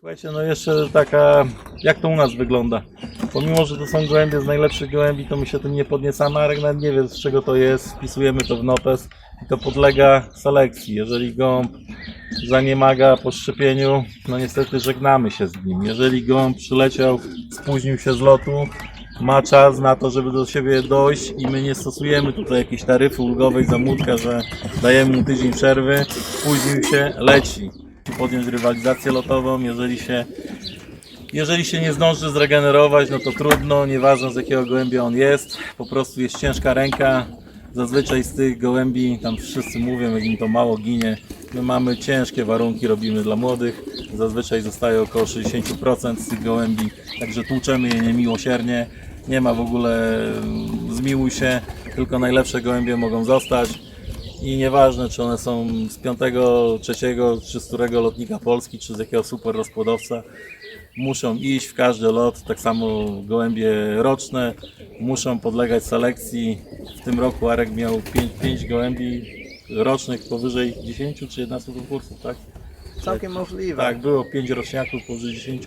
Słuchajcie, no jeszcze taka, jak to u nas wygląda? Pomimo, że to są gołębie z najlepszych gołębi, to my się tym nie podniecamy, Arek nawet nie wie z czego to jest, wpisujemy to w notes i to podlega selekcji. Jeżeli gołąb zaniemaga po szczepieniu, no niestety żegnamy się z nim. Jeżeli gołąb przyleciał, spóźnił się z lotu, ma czas na to, żeby do siebie dojść i my nie stosujemy tutaj jakiejś taryfy ulgowej zamódka, że dajemy mu tydzień przerwy, spóźnił się, leci. Podjąć rywalizację lotową, jeżeli się jeżeli się nie zdąży zregenerować, no to trudno, nieważne z jakiego gołębia on jest, po prostu jest ciężka ręka. Zazwyczaj z tych gołębi, tam wszyscy mówią, jak im to mało ginie, my mamy ciężkie warunki, robimy dla młodych. Zazwyczaj zostaje około 60% z tych gołębi, także tłuczemy je niemiłosiernie. Nie ma w ogóle mm, zmiłuj się, tylko najlepsze gołębie mogą zostać. I nieważne, czy one są z piątego, trzeciego, czy z którego lotnika Polski, czy z jakiego super rozpłodowca, muszą iść w każdy lot. Tak samo gołębie roczne muszą podlegać selekcji. W tym roku Arek miał 5, gołębi rocznych powyżej 10 czy 11 konkursów, tak? Całkiem możliwe. Tak, było 5 roczniaków powyżej 10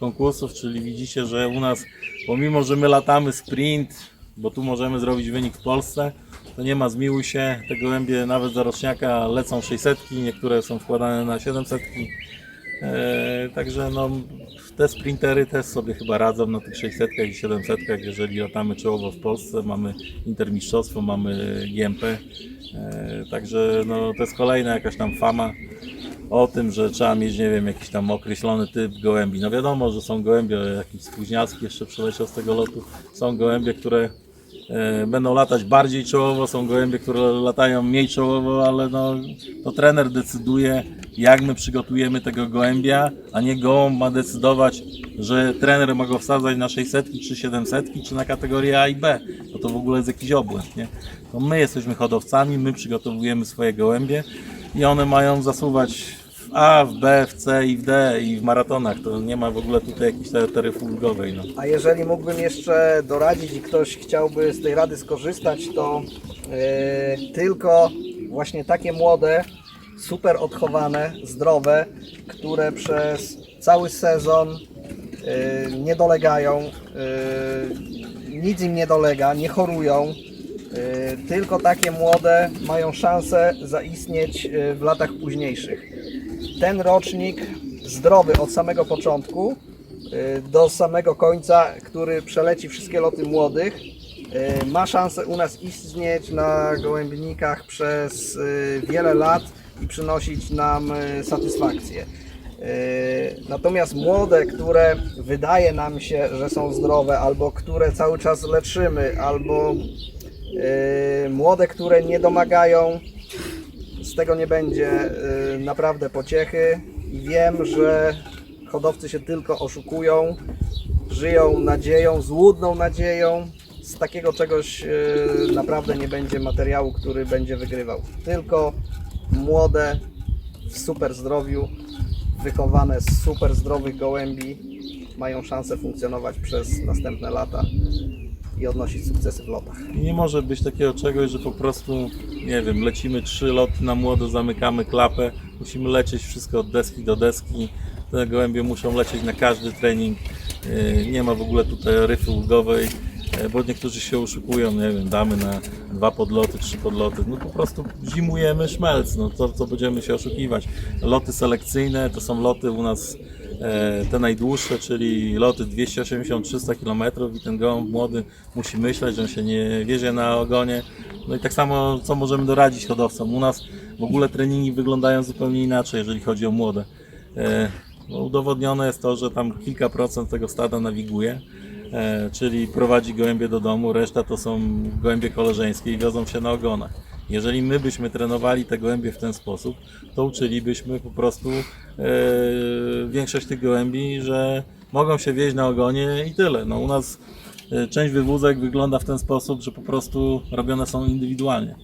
konkursów, czyli widzicie, że u nas, pomimo że my latamy sprint, bo tu możemy zrobić wynik w Polsce, to nie ma zmiłuj się, te gołębie nawet za roczniaka lecą 600, niektóre są wkładane na 700. E, także no, te sprintery też sobie chyba radzą na tych 600 i 700, jeżeli latamy czołowo w Polsce, mamy intermistrzostwo, mamy GMP. E, także no, to jest kolejna jakaś tam fama o tym, że trzeba mieć, nie wiem, jakiś tam określony typ gołębi. No wiadomo, że są gołębie, jakiś spóźnialski jeszcze przyleciał z tego lotu. Są gołębie, które będą latać bardziej czołowo, są gołębie, które latają mniej czołowo, ale no, to trener decyduje, jak my przygotujemy tego gołębia, a nie gołąb ma decydować, że trener ma go wsadzać na 600 czy 700 czy na kategorię A i B. No to w ogóle jest jakiś obłęd, nie? To my jesteśmy hodowcami, my przygotowujemy swoje gołębie i one mają zasuwać w A, w B, w C i w D i w maratonach. To nie ma w ogóle tutaj jakiejś taryfy ulgowej. No. A jeżeli mógłbym jeszcze doradzić i ktoś chciałby z tej rady skorzystać, to yy, tylko właśnie takie młode, super odchowane, zdrowe, które przez cały sezon yy, nie dolegają, yy, nic im nie dolega, nie chorują. Tylko takie młode mają szansę zaistnieć w latach późniejszych. Ten rocznik zdrowy od samego początku y, do samego końca, który przeleci wszystkie loty młodych, y, ma szansę u nas istnieć na gołębnikach przez y, wiele lat i przynosić nam satysfakcję. Natomiast młode, które wydaje nam się, że są zdrowe, albo które cały czas leczymy, albo młode, które nie domagają z tego nie będzie y, naprawdę pociechy wiem, że hodowcy się tylko oszukują, żyją nadzieją, złudną nadzieją. Z takiego czegoś y, naprawdę nie będzie materiału, który będzie wygrywał. Tylko młode, w super zdrowiu, wychowane z super zdrowych gołębi mają szansę funkcjonować przez następne lata i odnosić sukcesy w lotach. I nie może być takiego czegoś, że po prostu, nie wiem, lecimy trzy loty na młodo, zamykamy klapę, musimy lecieć wszystko od deski do deski. Te gołębie muszą lecieć na każdy trening. Yy, Nie ma w ogóle tutaj ryfy ulgowej, bo niektórzy się oszukują, nie wiem, damy na dwa podloty, trzy podloty. No po prostu zimujemy szmelc, no co, co będziemy się oszukiwać. Loty selekcyjne to są loty u nas e, te najdłuższe, czyli loty 280-300 km i ten gołąb młody musi myśleć, że on się nie wiezie na ogonie. No i tak samo, co możemy doradzić hodowcom. U nas w ogóle treningi wyglądają zupełnie inaczej, jeżeli chodzi o młode. E, no, udowodnione jest to, że tam kilka procent tego stada nawiguje, e, czyli prowadzi gołębie do domu, reszta to są gołębie koleżeńskie i wiozą się na ogonach. Jeżeli my byśmy trenowali te gołębie w ten sposób, to uczylibyśmy po prostu e, większość tych gołębi, że mogą się wieźć na ogonie i tyle. No, u nas e, część wywózek wygląda w ten sposób, że po prostu robione są indywidualnie.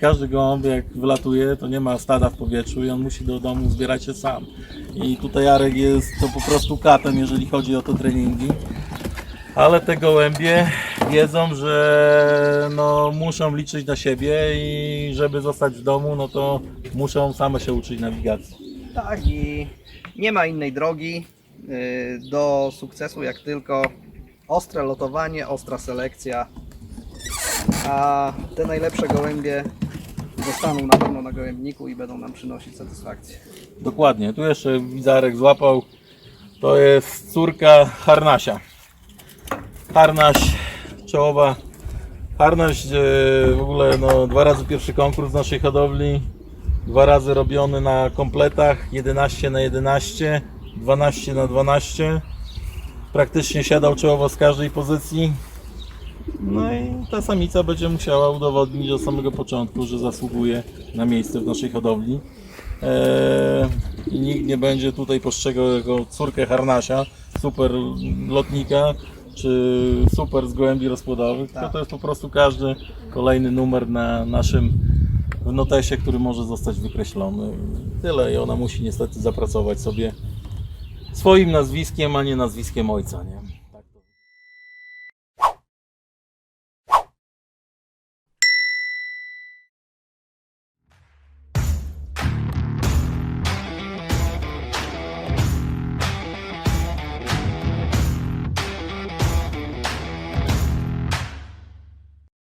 Każdy gołąb jak wylatuje, to nie ma stada w powietrzu i on musi do domu zbierać się sam. I tutaj Jarek jest to po prostu katem, jeżeli chodzi o te treningi. Ale te gołębie wiedzą, że no, muszą liczyć na siebie i żeby zostać w domu, no to muszą same się uczyć nawigacji. Tak i nie ma innej drogi y, do sukcesu jak tylko ostre lotowanie, ostra selekcja. A te najlepsze gołębie zostaną na pewno na gołębniku i będą nam przynosić satysfakcję. Dokładnie, tu jeszcze Wizarek złapał. To jest córka Harnasia. Harnaś, czołowa. Harnaś e, w ogóle no, dwa razy pierwszy konkurs w naszej hodowli. Dwa razy robiony na kompletach 11 na 11, 12 na 12. Praktycznie siadał czołowo z każdej pozycji. No i ta samica będzie musiała udowodnić od samego początku, że zasługuje na miejsce w naszej hodowli. Eee, nikt nie będzie tutaj postrzegał jako córkę harnasia, super lotnika, czy super z gołębi rozpłodowych, tylko Tak. to jest po prostu każdy kolejny numer na naszym w notesie, który może zostać wykreślony. I Tyle i ona musi niestety zapracować sobie swoim nazwiskiem, a nie nazwiskiem ojca. Nie?